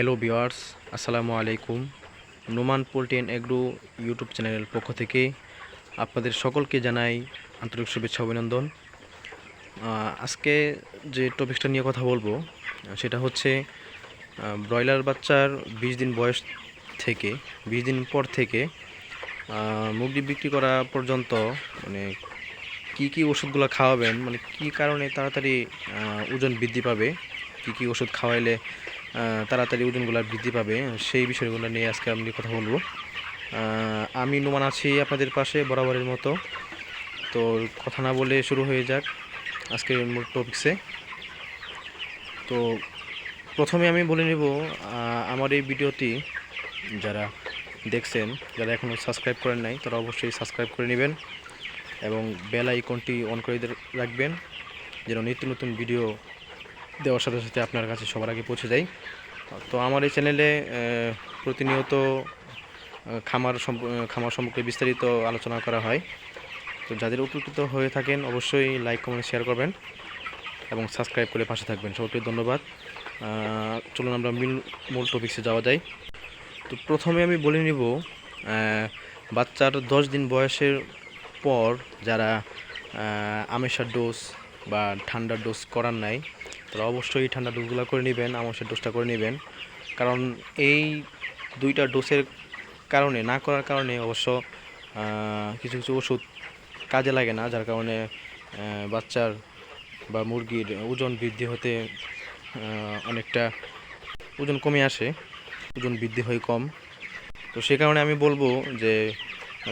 Hello viewers আসসালামু আলাইকুম। Noman poultry and agro YouTube চ্যানেলের পক্ষ থেকে আপনাদের সকলকে জানাই আন্তরিক শুভেচ্ছা, অভিনন্দন। আজকে যে টপিকটা নিয়ে কথা বলব, সেটা হচ্ছে ব্রয়লার বাচ্চার বিশ দিন বয়স থেকে, বিশ দিন পর থেকে মুরগি বিক্রি করা পর্যন্ত মানে কি কি ওষুধগুলো খাওয়াবেন মানে কি কারণে তাড়াতাড়ি ওজন বৃদ্ধি পাবে, কি কি ওষুধ খাওয়াইলে তাড়াতাড়ি ওজনগুলো বৃদ্ধি পাবে, সেই বিষয়গুলো নিয়ে আজকে আমি কথা বলব। আমি নুমান আছি আপনাদের পাশে বরাবরের মতো। তো কথা না বলে শুরু হয়ে যাক আজকের মূল টপিক্সে তো প্রথমে আমি বলে নেব আমার এই ভিডিওটি যারা দেখছেন, যারা এখনও সাবস্ক্রাইব করেন নাই, তারা অবশ্যই সাবস্ক্রাইব করে নেবেন এবং বেল আইকনটি অন করে রাখবেন, যেন নিত্য নতুন ভিডিও দেওয়ার সাথে সাথে আপনার কাছে সবার আগে পৌঁছে যায় তো আমার এই চ্যানেলে প্রতিনিয়ত খামার খামার সম্পর্কে বিস্তারিত আলোচনা করা হয়। তো যাদের উপকৃত হয়ে থাকেন, অবশ্যই লাইক, কমেন্ট, শেয়ার করবেন এবং সাবস্ক্রাইব করে পাশে থাকবেন। সবাইকে ধন্যবাদ। চলুন আমরা মূল মূল টপিক্সে যাওয়া যায় তো প্রথমে আমি বলে নিব বাচ্চার দশ দিন বয়সের পর যারা আমেশার ডোজ বা ঠান্ডার ডোজ করার নাই তারা অবশ্যই ঠান্ডা ডোজগুলো করে নেবেন আমেশার ডোজটা করে নেবেন। কারণ এই দুইটা ডোজের কারণে, না করার কারণে অবশ্য কিছু কিছু ওষুধ কাজে লাগে না, যার কারণে বাচ্চার বা মুরগির ওজন বৃদ্ধি হতে অনেকটা ওজন কমে আসে, ওজন বৃদ্ধি হয় কম। তো সে কারণে আমি বলব যে,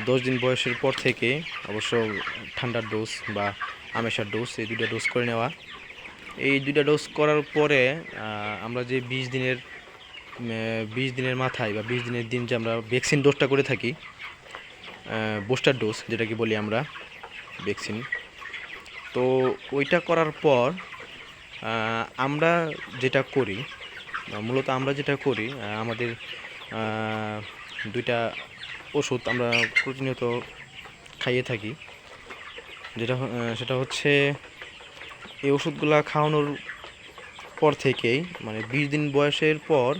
দশ দিন বয়সের পর থেকে অবশ্য ঠান্ডার ডোজ বা আমেশার ডোজ এই দুইটা ডোজ করে নেওয়া। এই দুইটা ডোজ করার পরে আমরা যে বিশ দিনের বিশ দিনের মাথায় বা বিশ দিনের দিন যে আমরা ভ্যাকসিন ডোজটা করে থাকি বুস্টার ডোজ যেটাকে বলি আমরা ভ্যাকসিন তো ওইটা করার পর আমরা যেটা করি মূলত আমরা যেটা করি আমাদের দুইটা ওষুধ আমরা প্রতিনিয়ত খাইয়ে থাকি, যেটা সেটা হচ্ছে ওষুধগুলা খাওয়ানোর পর থেকেই মানে বিশ দিন বয়সের পর,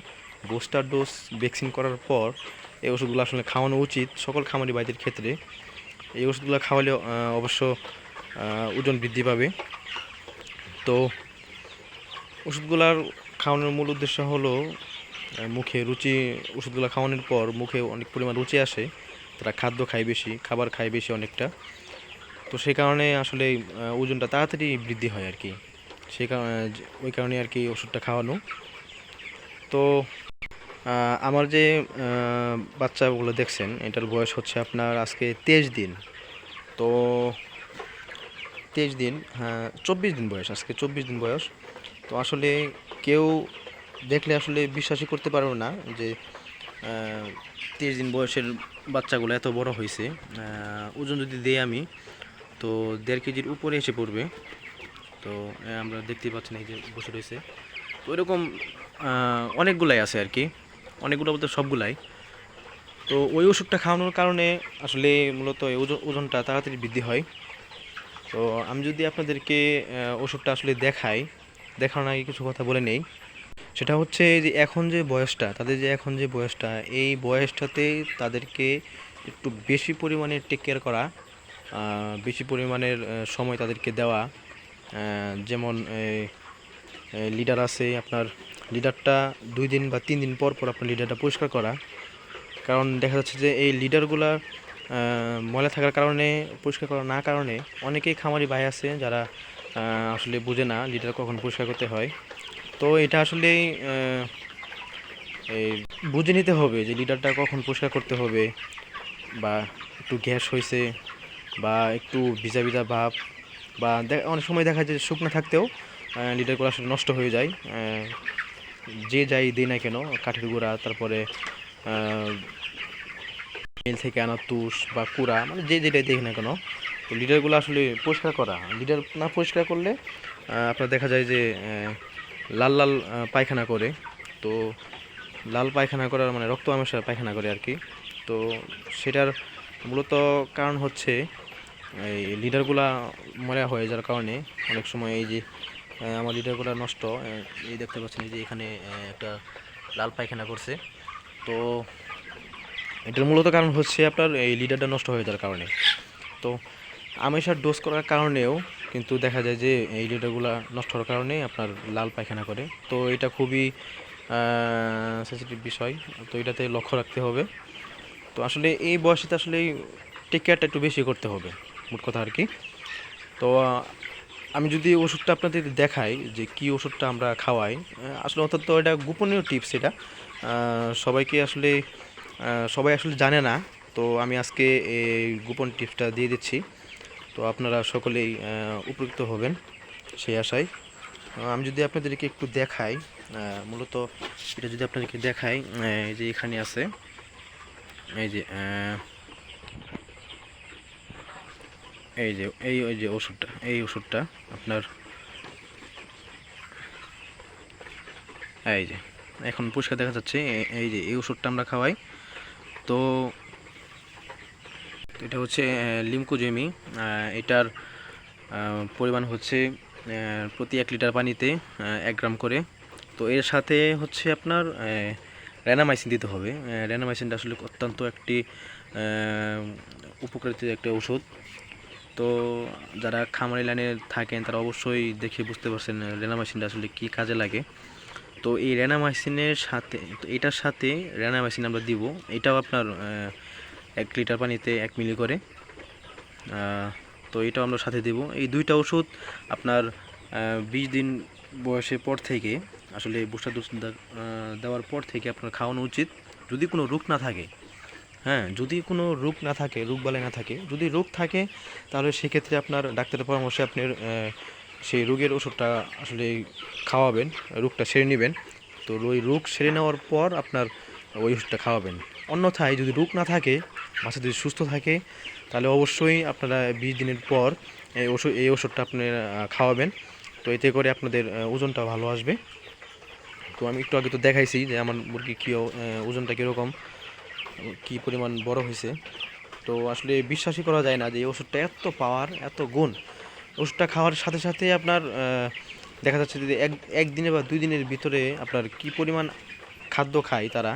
বুস্টার ডোজ, ভ্যাকসিন করার পর, এই ওষুধগুলো আসলে খাওয়ানো উচিত সকল খামারি বাইদের ক্ষেত্রে। এই ওষুধগুলো খাওয়ালে অবশ্য ওজন বৃদ্ধি পাবে। তো ওষুধগুলার খাওয়ানোর মূল উদ্দেশ্য হলো মুখে রুচি, ওষুধগুলো খাওয়ানোর পর মুখে অনেক পরিমাণ রুচি আসে। তারা খাদ্য খায় বেশি, খাবার খায় বেশি অনেকটা। তো সেই কারণে আসলে ওজনটা তাড়াতাড়ি বৃদ্ধি হয় আর কি। সেই কারণে, ওই কারণে আর কি ওষুধটা খাওয়ানো। তো আমার যে বাচ্চাগুলো দেখছেন, এটার বয়স হচ্ছে আপনার আজকে তেইশ দিন। তো, তেইশ দিন হ্যাঁ চব্বিশ দিন বয়স, আজকে চব্বিশ দিন বয়স। তো আসলে কেউ দেখলে আসলে বিশ্বাসই করতে পারবে না যে তেইশ দিন বয়সের বাচ্চাগুলো এত বড় হয়েছে ওজন যদি দেই আমি তো দেড় কেজির উপরে এসে পড়বে। তো আমরা দেখতেই পাচ্ছেন এই যে বসে রয়েছে। তো এরকম অনেকগুলাই আছে আর কি। অনেকগুলো বলতে সবগুলাই। তো ওই ওষুধটা খাওয়ানোর কারণে আসলে মূলত ওজনটা তাড়াতাড়ি বৃদ্ধি হয়। তো আমি যদি আপনাদেরকে ওষুধটা আসলে দেখাই, দেখানোর আগে কিছু কথা বলে নেই। সেটা হচ্ছে যে এখন যে বয়সটা, তাদের যে এখন যে বয়সটা, এই বয়সটাতে তাদেরকে একটু বেশি পরিমাণে টেক কেয়ার করা বেশি পরিমাণের সময় তাদেরকে দেওয়া। যেমন লিডার আছে আপনার লিডারটা দুই দিন বা তিন দিন পর পর আপনার লিডারটা পরিষ্কার করা। কারণ দেখা যাচ্ছে যে এই লিডারগুলা ময়লা থাকার কারণে, পরিষ্কার করা না কারণে অনেকেই খামারি ভাই আছে যারা আসলে বুঝে না লিডার কখন পরিষ্কার করতে হয়। তো এটা আসলে বুঝে নিতে হবে যে লিডারটা কখন পরিষ্কার করতে হবে বা একটু গ্যাস হয়েছে। বা একটু ভিজা ভিজা ভাব বা অনেক সময় দেখা যায় শুকনো থাকতেও লিডারগুলো আসলে নষ্ট হয়ে যায়। যে যাই দিই না কেন, কাঠের গুঁড়া, তারপরে মিল থেকে আনা তুষ বা কুড়া মানে যে যেটাই দেখি না কেন, তো লিডারগুলো আসলে পরিষ্কার করা। লিডার না পরিষ্কার করলে আপনার দেখা যায় যে লাল লাল পায়খানা করে। তো লাল পায়খানা করার মানে রক্ত আমেশা পায়খানা করে আর কি। তো সেটার মূলত কারণ হচ্ছে এই লিডারগুলা মরা হয়ে যাওয়ার কারণে অনেক সময় এই যে আমার লিডারগুলো নষ্ট এই দেখতে পাচ্ছেন যে এখানে একটা লাল পায়খানা করছে। তো এটার মূলত কারণ হচ্ছে আপনার এই লিডারটা নষ্ট হয়ে যাওয়ার কারণে। তো আমেশার ডোজ করার কারণেও কিন্তু দেখা যায় যে এই লিডারগুলো নষ্ট হওয়ার কারণে আপনার লাল পায়খানা করে। তো এটা খুবই সেন্সিটিভ বিষয়। তো এটাতে লক্ষ্য রাখতে হবে। তো আসলে এই বয়সেতে আসলে টেক কেয়ারটা একটু বেশি করতে হবে। মোট কথা আর কি। তো আমি যদি ওষুধটা আপনাদের দেখাই যে কি ওষুধটা আমরা খাওয়াই আসলে অন্তত এটা গোপনীয় টিপস এটা। সবাইকে আসলে সবাই আসলে জানে না, তো আমি আজকে এই গোপন টিপসটা দিয়ে দিচ্ছি। তো আপনারা সকলেই উপকৃত হবেন সেই আশায়। আমি যদি আপনাদেরকে একটু দেখাই মূলত এটা যদি আপনাদেরকে দেখাই এই যে এখানে আছে, এই যে এই যে, এই ওই যে ওষুধটা, এই ওষুধটা আপনার এই যে, এখন পরিষ্কার দেখা যাচ্ছে এই যে, এই ওষুধটা আমরা খাওয়াই। তো এটা হচ্ছে লিমকোজেমি এটার পরিমাণ হচ্ছে প্রতি এক লিটার পানিতে এক গ্রাম করে। তো এর সাথে হচ্ছে আপনার র্যানামাইসিন দিতে হবে। র্যানামাইসিনটা আসলে অত্যন্ত একটি উপকারিত একটা ওষুধ তো যারা খামারি লাইনে থাকেন, তারা অবশ্যই দেখে বুঝতে পারছেন রেনামাইসিনটা আসলে কী কাজে লাগে। তো এই রেনামাইসিনের সাথে, তো এটার সাথে রেনামাইসিন আমরা দিব। এটাও আপনার এক লিটার পানিতে এক মিলি করে। তো এটাও আমরা সাথে দেব। এই দুইটা ওষুধ আপনার বিশ দিন বয়সের পর থেকে, আসলে বুস্টার ডোজ দেওয়ার পর থেকে আপনার খাওয়ানো উচিত। যদি কোনো রোগ না থাকে হ্যাঁ যদি কোনো রোগ না থাকে, রোগ বালাই না থাকে, যদি রোগ থাকে, তাহলে সেক্ষেত্রে আপনার ডাক্তারের পরামর্শে আপনি সেই রোগের ওষুধটা আসলে খাওয়াবেন, রোগটা সেরে নেবেন। তো ওই রোগ সেরে নেওয়ার পর আপনার ওই ওষুধটা খাওয়াবেন। অন্যথায় যদি রোগ না থাকে বাচ্চা যদি সুস্থ থাকে, তাহলে অবশ্যই আপনারা বিশ দিনের পর এই ওষুধ এই ওষুধটা আপনি খাওয়াবেন। তো এতে করে আপনাদের ওজনটা ভালো আসবে। তো আমি একটু আগে তো দেখাইছি যে আমার মুরগি কী ওজনটা কীরকম। কি পরিমাণ বড় হয়েছে। তো আসলে বিশ্বাসই করা যায় না যে এই ওষুধটা এত পাওয়ার এত গুণ। ওষুধটা খাওয়ার সাথে সাথে আপনার দেখা যাচ্ছে যে এক একদিনে বা দুই দিনের ভিতরে আপনার কি পরিমাণ খাদ্য খায় তারা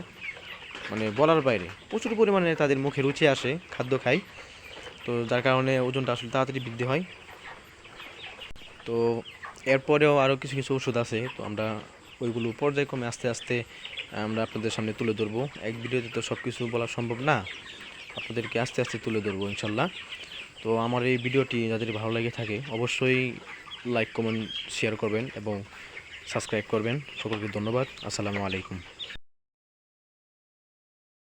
মানে বলার বাইরে। প্রচুর পরিমাণে তাদের মুখে রুচি আসে খাদ্য খায়। তো যার কারণে ওজনটা আসলে তাড়াতাড়ি বৃদ্ধি হয়। তো এরপরেও আরও কিছু কিছু ওষুধ আছে। তো আমরা ওইগুলো পর্যায়ক্রমে আস্তে আস্তে আমরা আপনাদের সামনে তুলে ধরবো। এক ভিডিওতে তো সব কিছু বলা সম্ভব না। আপনাদেরকে আস্তে আস্তে তুলে ধরবো ইনশাল্লাহ। তো আমার এই ভিডিওটি যাদের ভালো লেগে থাকে, অবশ্যই লাইক, কমেন্ট, শেয়ার করবেন এবং সাবস্ক্রাইব করবেন। সকলকে ধন্যবাদ। আসসালামু আলাইকুম।